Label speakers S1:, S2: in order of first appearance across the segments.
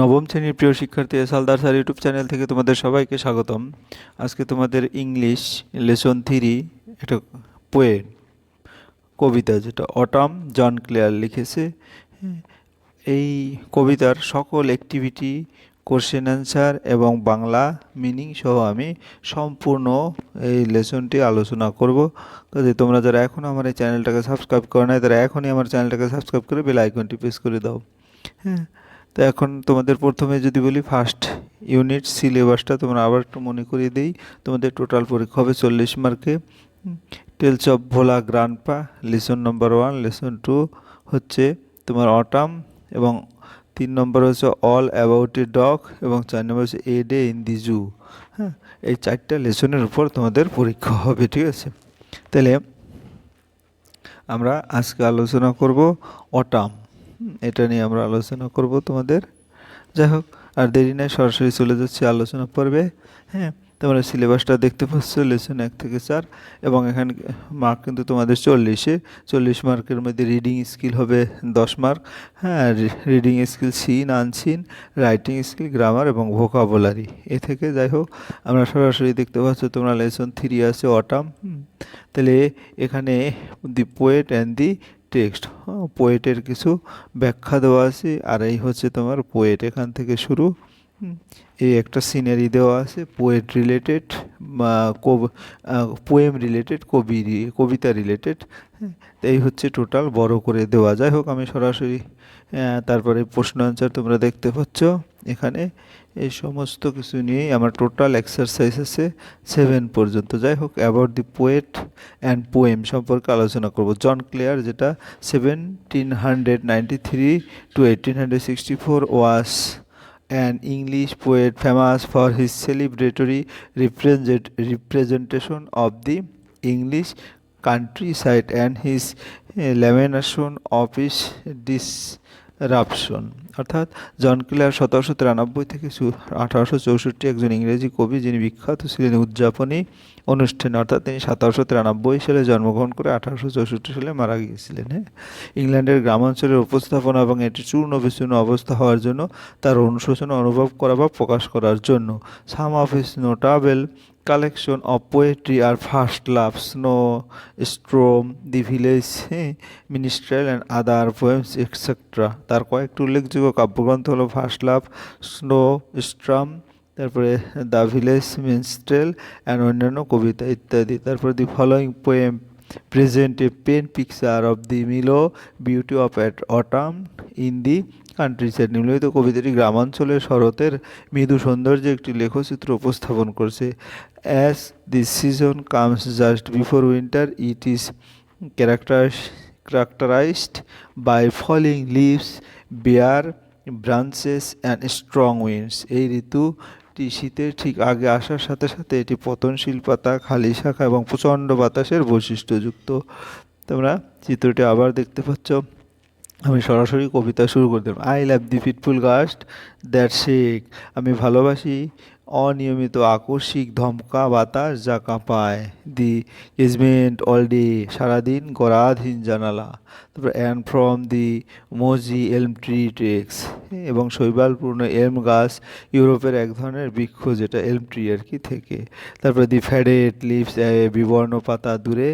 S1: নবম শ্রেণির প্রিয় শিক্ষার্থী সালদার স্যার ইউটিউব চ্যানেল থেকে তোমাদের সবাইকে স্বাগতম। আজকে তোমাদের ইংলিশ লেসন থ্রি একটা পোয়ে কবিতা যেটা অটাম জন ক্লেয়ার লিখেছে। এই কবিতার সকল অ্যাক্টিভিটি কোশ্চেন অ্যান্সার এবং বাংলা মিনিং সহ আমি সম্পূর্ণ এই লেসনটি আলোচনা করব। কাজে তোমরা যারা এখনও আমার এই চ্যানেলটাকে সাবস্ক্রাইব করে নাই, তারা এখনই আমার চ্যানেলটাকে সাবস্ক্রাইব করে বেল আইকনটি প্রেস করে দাও। হ্যাঁ তো এখন তোমাদের প্রথমে যদি বলি ফার্স্ট ইউনিট সিলেবাসটা তোমরা আবার একটু মনে করিয়ে দিই। তোমাদের টোটাল পরীক্ষা হবে চল্লিশ মার্কে tales of Bhola grandpa lesson number one lesson two হচ্ছে তোমার অটাম এবং তিন নম্বর হচ্ছে অল অ্যাবাউট এ ডগ এবং চার নম্বর হচ্ছে এ ডে ইন দি জু হ্যাঁ এই চারটা লেসনের উপর তোমাদের পরীক্ষা হবে, ঠিক আছে? তাহলে আমরা আজকে আলোচনা করব অটাম এটা নিয়ে আমরা আলোচনা করব তোমাদের। যাই হোক, আর দেরি নাই, সরাসরি চলে যাচ্ছি আলোচনা পর্বে। হ্যাঁ তোমরা সিলেবাসটা দেখতে পাচ্ছ, লেসন এক থেকে চার, এবং এখানে মার্ক কিন্তু তোমাদের চল্লিশে। চল্লিশ মার্কের মধ্যে রিডিং স্কিল হবে দশ মার্ক। হ্যাঁ reading skill seen unseen writing skill, grammar এবং ভোকাবুলারি। এ থেকে যাই হোক, আমরা সরাসরি দেখতে পাচ্ছ তোমরা লেসন থ্রি আছে অটাম। তাহলে এখানে the, poet and the text পোয়েটের কিছু ব্যাখ্যা দেওয়া আছে, আর এই হচ্ছে তোমার পোয়েট এখান থেকে শুরু। এই একটা সিনারি দেওয়া আছে পোয়েট রিলেটেড পোয়েম রিলেটেড কবি, কবিতা রিলেটেড এই হচ্ছে টোটাল বড় করে দেওয়া। যাই হোক, আমি সরাসরি তারপরে প্রশ্ন আনসার তোমরা দেখতে পাচ্ছ এখানে। এই সমস্ত কিছু নিয়েই আমার টোটাল এক্সারসাইজ আছে সেভেন পর্যন্ত। যাই হোক about the poet and poem সম্পর্কে আলোচনা করব। জন ক্লেয়ার যেটা seventeen hundred ninety three to eighteen hundred sixty four was an English poet famous for his celebratory represent, representation of the English countryside and his eh, lamentation of its disruption অর্থাৎ John Claire সতেরোশো তিরানব্বই থেকে আঠারোশো চৌষট্টি একজন ইংরেজি কবি যিনি বিখ্যাত ছিলেন, উদযাপনী অনুষ্ঠানে, অর্থাৎ তিনি সতেরোশো তিরানব্বই সালে জন্মগ্রহণ করে আঠারোশো চৌষট্টি সালে মারা গিয়েছিলেন হ্যাঁ? ইংল্যান্ডের গ্রামাঞ্চলের উপস্থাপনা এবং এটি চূর্ণ বিচূর্ণ অবস্থা হওয়ার জন্য তার অনুশোচনা অনুভব করা বা প্রকাশ করার জন্য। Some of his notable collection of poetry R first love snow storm the village minstrel and other poems etcetera তার কয়েকটি উল্লেখযোগ্য কাব্যগ্রন্থ হলো ফার্স্ট লাভ স্নো স্ট্রাম তারপরে দ্য ভিলেজ মিনস্ট্রেল অ্যান্ড অন্যান্য কবিতা ইত্যাদি। তারপরে the following poem present a pen picture of the mellow beauty of at autumn in the countryside নিম্নলিখিত কবিতাটি গ্রামাঞ্চলের শরতের মৃদু সৌন্দর্যে একটি লেখচিত্র উপস্থাপন করছে। As this season comes just before winter it is character characterized by falling leaves bare branches and strong winds এই ঋতুটি শীতের ঠিক আগে আসার সাথে সাথে এটি পতনশীল পাতা, খালি শাখা এবং প্রচণ্ড বাতাসের বৈশিষ্ট্যযুক্ত তোমরা চিত্রটি আবার দেখতে পাচ্ছ। আমি সরাসরি কবিতা শুরু করে দিলাম। I love the fitful gust that shake আমি ভালোবাসি অনিয়মিত আকস্মিক ধমকা বাতাস যা কাঁপায়। দি কেজমেন্ট অল ডে, সারাদিন গরাধীন জানালা। তারপর অ্যান্ড ফ্রম দি মোজি এলম ট্রি টেক্স এবং শৈবালপূর্ণ এলম গাছ ইউরোপের এক ধরনের বৃক্ষ যেটা এলম ট্রি আর কি থেকে। তারপরে দি ফ্যাডেট লিভস বিবর্ণ পাতা দূরে,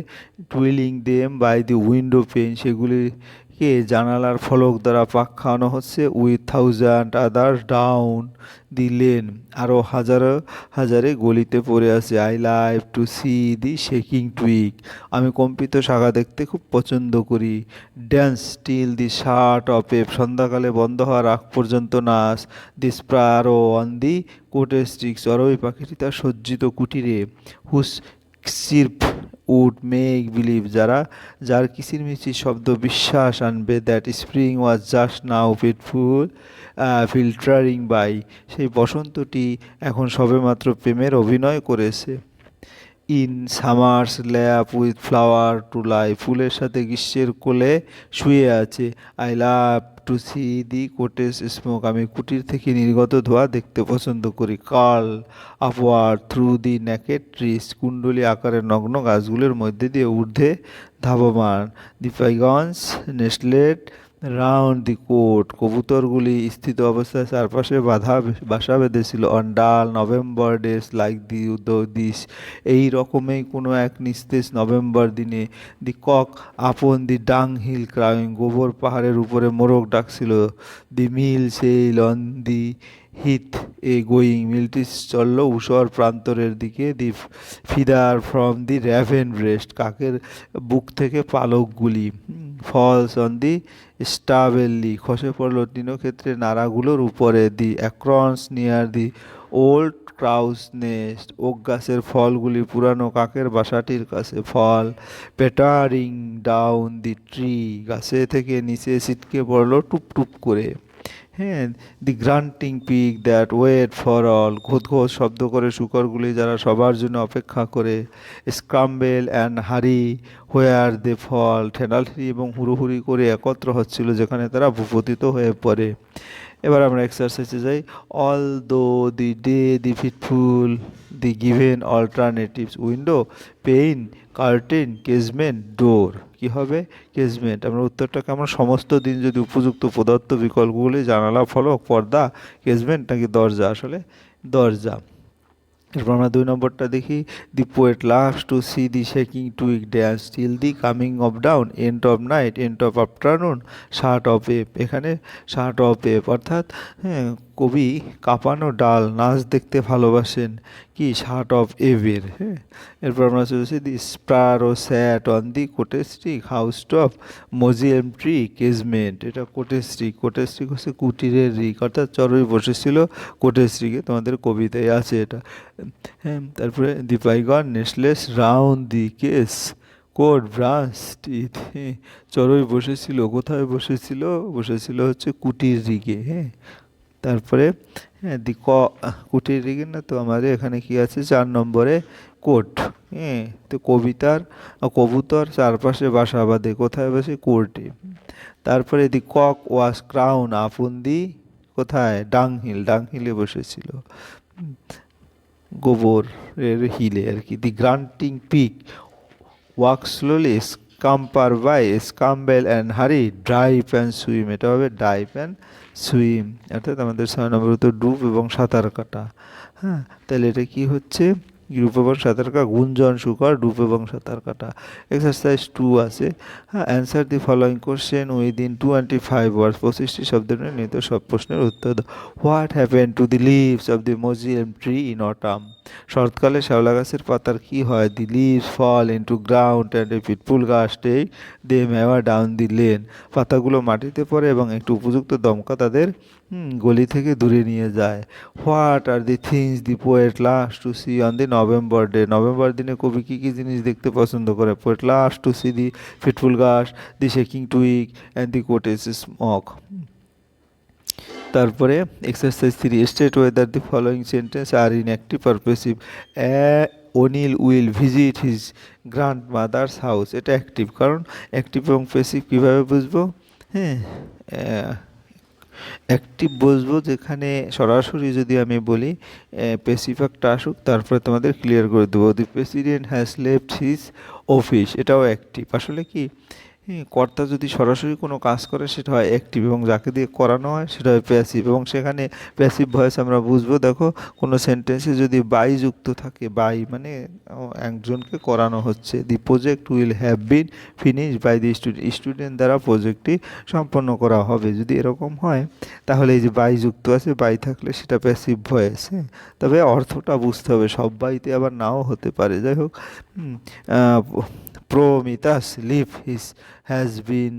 S1: twirling them by the window pane সেগুলি কে জানালার ফলক দ্বারা পাক খাওয়ানো হচ্ছে। With thousand others down the lane আরও হাজারো হাজারে গলিতে পড়ে আছে। I live to see the shaking twig আমি কম্পিত শাখা দেখতে খুব পছন্দ করি। Dance still the shut of সন্ধ্যাকালে বন্ধ হওয়ার আগ পর্যন্ত নাচ। দি স্প্রারো অন দি কোটে স্টিক্স অরবি পাখিটি তার সজ্জিত কুটিরে। হুস সির্প উড মেক বিলিভ যারা, যার কিচিরমিচির শব্দ বিশ্বাস আনবে that spring was just now pitiful flirting by সেই বসন্তটি এখন সবেমাত্র প্রেমের অভিনয় করেছে। In summer's lap with flower to lie ফুলের সাথে গ্রীষ্মের কোলে শুয়ে আছে I love to see the cottage smoke, আমি কুটির থেকে নির্গত ধোঁয়া দেখতে পছন্দ করি। Curl upward through the naked trees কুণ্ডলী আকারের নগ্ন গাছগুলোর মধ্যে দিয়ে ঊর্ধ্বে ধাবমান। দি নেসলেট রাউন্ড দি কোট কবুতরগুলি স্থিত অবস্থায় চারপাশে বাধা বাসা বেঁধেছিল। On dull November days like the this এই রকমই কোনো এক নিস্তেজ নভেম্বর দিনে দি কক আপন দি ডাং হিল ক্রাইং গোবর পাহাড়ের উপরে মোরগ ডাকছিল। The mill sail on the heath a going. মিলটি চলল উষর প্রান্তরের দিকে। The feather from the raven breast, কাকের বুক থেকে পালকগুলি। ফলস অন দি স্টাবেলি খসে পড়ল ক্ষেত্রে নাড়াগুলোর উপরে the, acorns near the, old crow's nest. Okay গাছের ফলগুলি পুরানো কাকের বাসাটির কাছে। Fall pattering down the tree. গাছে থেকে নিচে ছিটকে পড়ল টুপটুপ টুপ করে। হ্যাঁ the grunting pig that wait for all ঘোত শব্দ করে শুকরগুলি যারা সবার জন্য অপেক্ষা করে স্ক্রাম্বেল অ্যান্ড হারি হোয়ার দে ফল ঠেনালঠেনি এবং হুড়োহুড়ি করে একত্র হচ্ছিল যেখানে তারা ভূপতিত হয়ে পড়ে। এবার আমরা এক্সারসাইজে যাই। Although the day the fitful the given alternatives window pane curtain casement door কি হবে? কেজমেন্ট আমরা উত্তরটাকে আমরা সমস্ত দিন যদি উপযুক্ত পদার্থ বিকল্পগুলি, জানালা, ফলক, পর্দা কেজমেন্ট নাকি দরজা? আসলে দরজা। এরপর আমরা দুই নম্বরটা দেখি the poet loves to see the shaking to twig dance till the coming of dawn end of night end of afternoon shut of eve এখানে শার্ট অফ এপ অর্থাৎ হ্যাঁ কবি কাঁপানো ডাল, নাচ দেখতে ভালোবাসেন, কি শার্ট অফ এভের হ্যাঁ? এরপর আমরা চলেছি the স্প্রার O sat on the কোটেস্ট্রিক house top মজিয়াম tree কেজমেন্ট এটা কোটেস্ট্রিক কোটেস্ট্রিক হচ্ছে কুটিরের রিক, অর্থাৎ চড়ুই বসেছিল কোটেস্ট্রিকে তোমাদের কবিতায় আছে এটা। তারপরে the pigeon nestles, round, the case coat branch teeth হ্যাঁ চড়ুই বসেছিল, কোথায় বসেছিল? বসেছিল হচ্ছে কুটির রিগে হ্যাঁ। তারপরে হ্যাঁ দি ক, কুটির রিগে না তো আমাদের এখানে কি আছে? চার নম্বরে কোট হ্যাঁ তো কবিতার, কবুতর চারপাশে বাসা বাঁধে, কোথায় বসে? কোর্টে। তারপরে দি কক ওয়াস ক্রাউন আপন দি কোথায়? ডাংহিল, ডাংহিলে বসেছিল। গোবর এর হিলে আর কি the grunting pig walk slowly scamper by scramble and hurry drive and swim এটা হবে ড্রাইভ অ্যান্ড সুইম অর্থাৎ আমাদের ছয় নম্বর তো ডুব এবং সাঁতার কাটা হ্যাঁ তাহলে এটা কি হচ্ছে? গ্রুপ এবং সাঁতার কাটা গুঞ্জন শুকর ডুব এবং সাঁতার কাটা এক্সারসাইজ টু আছে। হ্যাঁ answer the following question within twenty five words পঁচিশটি শব্দের নিহিত সব প্রশ্নের উত্তর দাও। What happen to the leaves of the মজিয়াম tree in autumn শরৎকালে শ্যাওলা গাছের পাতার কী হয়? The leaves fall into ground and a pitiful গাছ take they মেওয়া down the lane পাতাগুলো মাটিতে পড়ে এবং একটু উপযুক্ত দমকা তাদের হুম, গলি থেকে দূরে নিয়ে যায়। What are the things the poet last to see on the November day November দিনে কবি কী কী জিনিস দেখতে পছন্দ করে? Poet last to see the fitful গাছ the shaking twig and the cottage smoke তারপরে exercise three state whether the following sentence are in active or passive Anil will visit his grandmother's house এটা active কারণ active এবং passive কীভাবে বুঝব? হ্যাঁ active বসবো যেখানে সরাসরি যদি আমি বলি পেসিফাকটা আসুক, তারপরে তোমাদের ক্লিয়ার করে দেবো। The president has left his office এটাও অ্যাক্টিভ আসলে কি? হ্যাঁ, কর্তা যদি সরাসরি কোনো কাজ করে সেটা হয় অ্যাক্টিভ এবং যাকে দিয়ে করানো হয় সেটা হয় প্যাসিভ এবং সেখানে প্যাসিভ ভয়েস আমরা বুঝব দেখো কোনো সেন্টেন্সে যদি বাই যুক্ত থাকে বাই মানে একজনকে করানো হচ্ছে the project will have been finish by the student student দ্বারা প্রজেক্টটি সম্পন্ন করা হবে। যদি এরকম হয় তাহলে এই যে বাই যুক্ত আছে বাই থাকলে সেটা প্যাসিভ ভয়েস হ্যাঁ? তবে অর্থটা বুঝতে হবে সব বাইতে আবার নাও হতে পারে। যাই হোক Pramita's leave his has been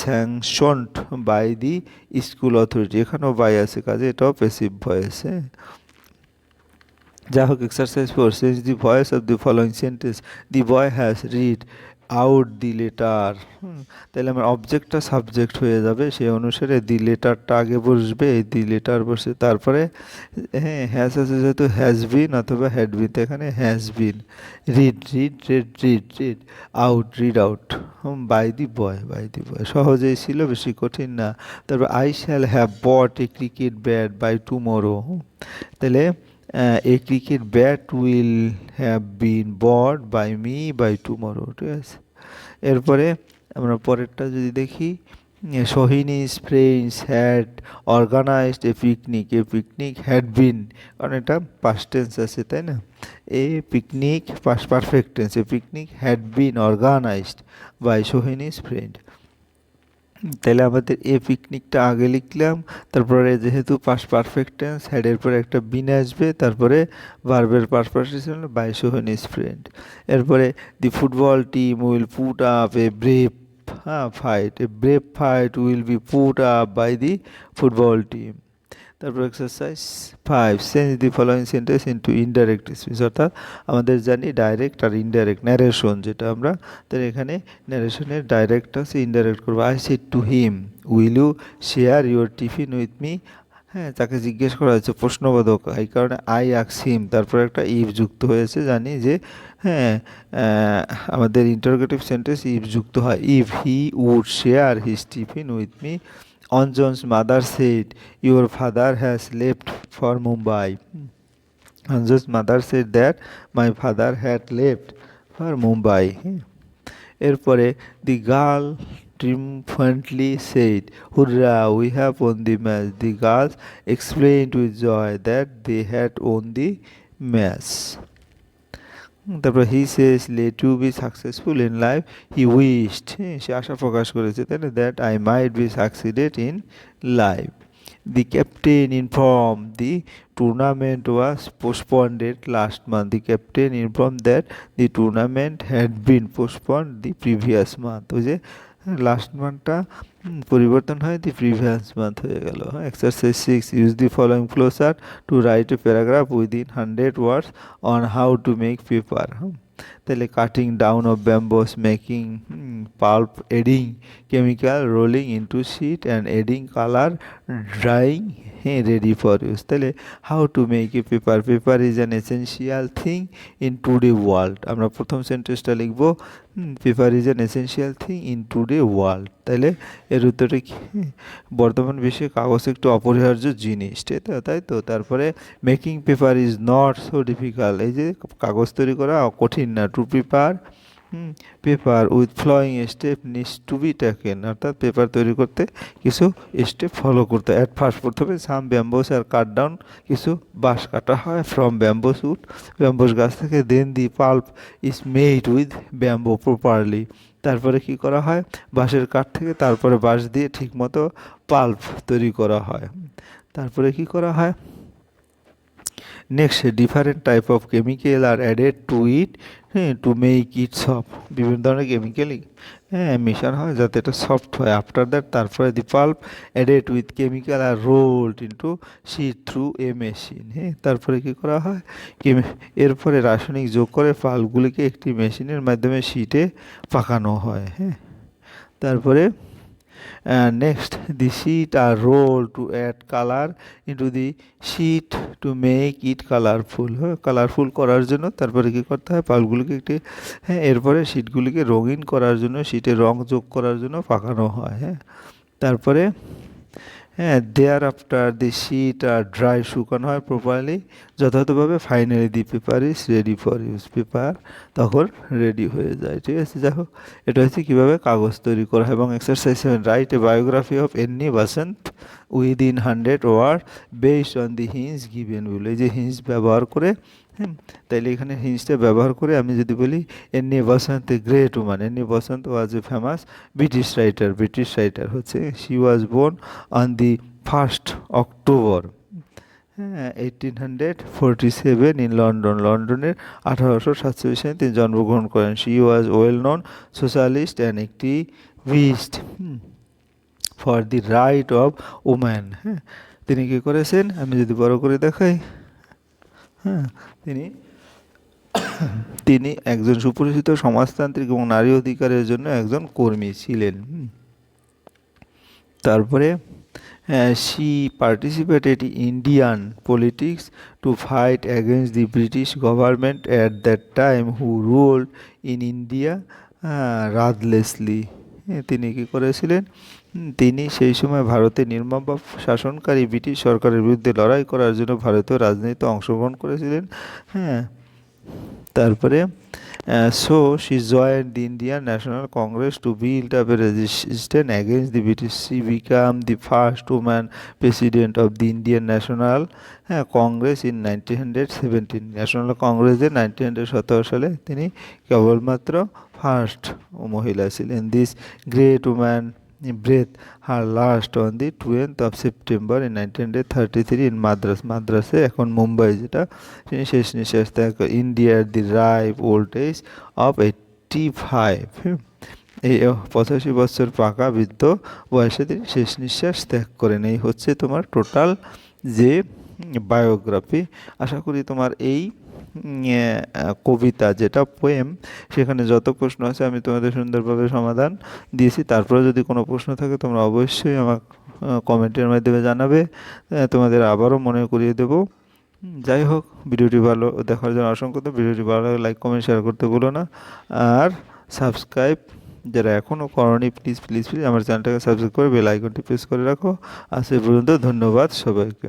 S1: sanctioned by the school authority এখানেও বাই আছে কাজে, এটাও প্যাসিভ ভয়েস হ্যাঁ। যা হোক exercise four sense the voice of the following sentence the boy has read out the letter তাহলে আমার অবজেক্টটা সাবজেক্ট হয়ে যাবে, সেই অনুসারে দি লেটারটা আগে বসবে দি লেটার বসে, তারপরে হ্যাঁ হ্যাজ আছে যেহেতু হ্যাজ বিন অথবা হ্যাড বিন তো এখানে has been read read read read read out read out by the boy by the boy সহজেই ছিল, বেশি কঠিন না, তারপর I shall have bought a cricket bat by tomorrow তাহলে a cricket bat will have been bought by me by tomorrow ঠিক আছে এরপরে আমরা পরেরটা যদি দেখি সোহিনী's friends had organized a picnic a picnic had been কারণ এটা tense আছে তাই না a picnic perfect tense a picnic had been organized by Sohini's friend তাহলে আমাদের এ পিকনিকটা আগে লিখলাম, তারপরে যেহেতু পাস পারফেক্ট টেন্স হ্যাডের পরে একটা বিন আসবে, তারপরে ভার্বের পাস পার্টিসিপেল বাইশ হন ফ্রেন্ড এরপরে the football team will put up a brave হ্যাঁ fight a brave fight will be put up by the football team তারপর exercise five change the following sentence into indirect speech অর্থাৎ আমাদের জানি direct আর indirect narration যেটা আমরা তাহলে এখানে ন্যারেশনের ডাইরেক্ট আছে ইনডাইরেক্ট করব। I said to him will you share your tiffin with me হ্যাঁ তাকে জিজ্ঞেস করা হয়েছে, প্রশ্নবোধক। এই কারণে আই আক্স হিম তারপরে একটা ইভ যুক্ত হয়েছে, জানি যে হ্যাঁ আমাদের ইন্টারগেটিভ সেন্টেন্স ইভ যুক্ত হয়। If he would share his tiffin with me Anjan's mother said, Your father has left for Mumbai. Anjan's mother said that my father had left for Mumbai. এরপরে the girl triumphantly said, Hurrah, we have won the match. The girls explained with joy that they had won the match. তারপর he says let to be successful in life he wished সে আশা প্রকাশ করেছে, তাই না? That I might be succeeded in life the captain inform the tournament was postponed last month the captain inform that the tournament had been postpone the previous month ওই যে last মান্থটা পরিবর্তন হয় দি previous month হয়ে গেল। Exercise six use the following flowchart to write a paragraph within hundred words on how to make paper তাহলে cutting down of bamboos making pulp adding chemical rolling into sheet and adding colour drying হ্যাঁ ready for use তাহলে how to make a paper paper is an essential thing in today world আমরা প্রথম সেন্টেন্সটা লিখব paper is an essential thing in today world তাহলে এর উত্তরটা কি? বর্তমান বিশ্বে কাগজ একটু অপরিহার্য জিনিস তো তাই তো? তারপরে making paper is not so difficult এই যে কাগজ তৈরি করা কঠিন না to paper paper with flowing step needs to be taken অর্থাৎ পেপার তৈরি করতে কিছু স্টেপ ফলো করতে অ্যাট ফার্স্ট প্রথমে সাম ব্যাম্বোস আর কাট ডাউন কিছু বাঁশ কাটা হয় ফ্রম ব্যাম্বোস উড ব্যাম্বোস গাছ থেকে then the pulp is made with bamboo properly তারপরে কি করা হয়? বাঁশের কাঠ থেকে তারপরে বাঁশ দিয়ে ঠিকমতো পাল্প তৈরি করা হয়। তারপরে কি করা হয়? Next different type of chemical are added to it হ্যাঁ টু মেক ইট সফট বিভিন্ন ধরনের কেমিক্যালই হ্যাঁ মেশানো হয় যাতে এটা সফট হয়। আফটার দ্যাট তারপরে the pulp added with chemical are rolled into sheet through a machine হ্যাঁ তারপরে কী করা হয়? কেমি, এরপরে রাসায়নিক যোগ করে পাল্পগুলিকে একটি মেশিনের মাধ্যমে শিটে পাকানো হয় হ্যাঁ। তারপরে next the sheet are roll to add colour into the sheet to make it colourful হ্যাঁ কালারফুল করার জন্য তারপরে কী করতে হয়? পালগুলিকে একটি হ্যাঁ এরপরে শিটগুলিকে রঙিন করার জন্য শিটে রং যোগ করার জন্য পাকানো হয়। হ্যাঁ তারপরে হ্যাঁ thereafter the sheet are dry শুকানো হয় প্রপারলি, যথাযথভাবে finally the paper is ready for use paper, তখন রেডি হয়ে যায়, ঠিক আছে? যাই হোক, এটা হচ্ছে কীভাবে কাগজ তৈরি করা এবং exercise seven write a biography of Annie Besant within hundred word based on the hints given will এই যে হিন্স ব্যবহার করে তাইলে এখানে হিন্সটা ব্যবহার করে আমি যদি বলি Annie Besant great woman Annie Besant was a famous British writer British writer হচ্ছে she was born on the first October হ্যাঁ eighteen hundred forty seven in London লন্ডনের আঠারোশো সাতচল্লিশ সালে তিনি জন্মগ্রহণ করেন she was well known socialist and activist for the right of woman হ্যাঁ তিনি কী করেছেন, আমি যদি বড় করে দেখাই হ্যাঁ। তিনি তিনি একজন সুপরিচিত সমাজতান্ত্রিক এবং নারী অধিকারের জন্য একজন কর্মী ছিলেন। তারপরে she participated Indian politics to fight against the British government at that time who rule in India ruthlessly তিনি কী করেছিলেন? তিনি সেই সময় ভারতে নির্মম শাসনকারী ব্রিটিশ সরকারের বিরুদ্ধে লড়াই করার জন্য ভারতীয় রাজনীতিতে অংশগ্রহণ করেছিলেন। হ্যাঁ। তারপরে so she join the Indian National Congress to build up resistant against the British she become the first woman president of the Indian National হ্যাঁ Congress in nineteen hundred seventeen National কংগ্রেসে নাইনটিন হান্ড্রেড সতেরো সালে তিনি কেবলমাত্র first মহিলা ছিলেন। This great woman last on the twelfth of September in nineteen thirty three in Madras মাদ্রাসে এখন মুম্বাই যেটা, তিনি শেষ নিঃশ্বাস ত্যাগ ইন্ডিয়ার the ripe old age of eighty five এই পঁচাশি বছর পাকা বৃদ্ধ বয়সে তিনি শেষ নিঃশ্বাস ত্যাগ করেন। এই হচ্ছে তোমার টোটাল যে বায়োগ্রাফি আশা করি তোমার এই কবিতা যেটা পোয়েম সেখানে যত প্রশ্ন আছে আমি তোমাদের সুন্দরভাবে সমাধান দিয়েছি। তারপরে যদি কোনো প্রশ্ন থাকে, তোমরা অবশ্যই আমার কমেন্টের মাধ্যমে জানাবে। তোমাদের আবারও মনে করিয়ে দেবো। যাই হোক, ভিডিওটি ভালো দেখার জন্য অসংখ্য তো ভিডিওটি ভালো লাগে লাইক, কমেন্ট, শেয়ার করতে ভুলো না। আর সাবস্ক্রাইব, যারা এখনও করনি প্লিজ প্লিজ প্লিজ আমার চ্যানেলটাকে সাবস্ক্রাইব করে বেল আইকনটি প্রেস করে রাখো। আজ এ পর্যন্ত ধন্যবাদ সবাইকে।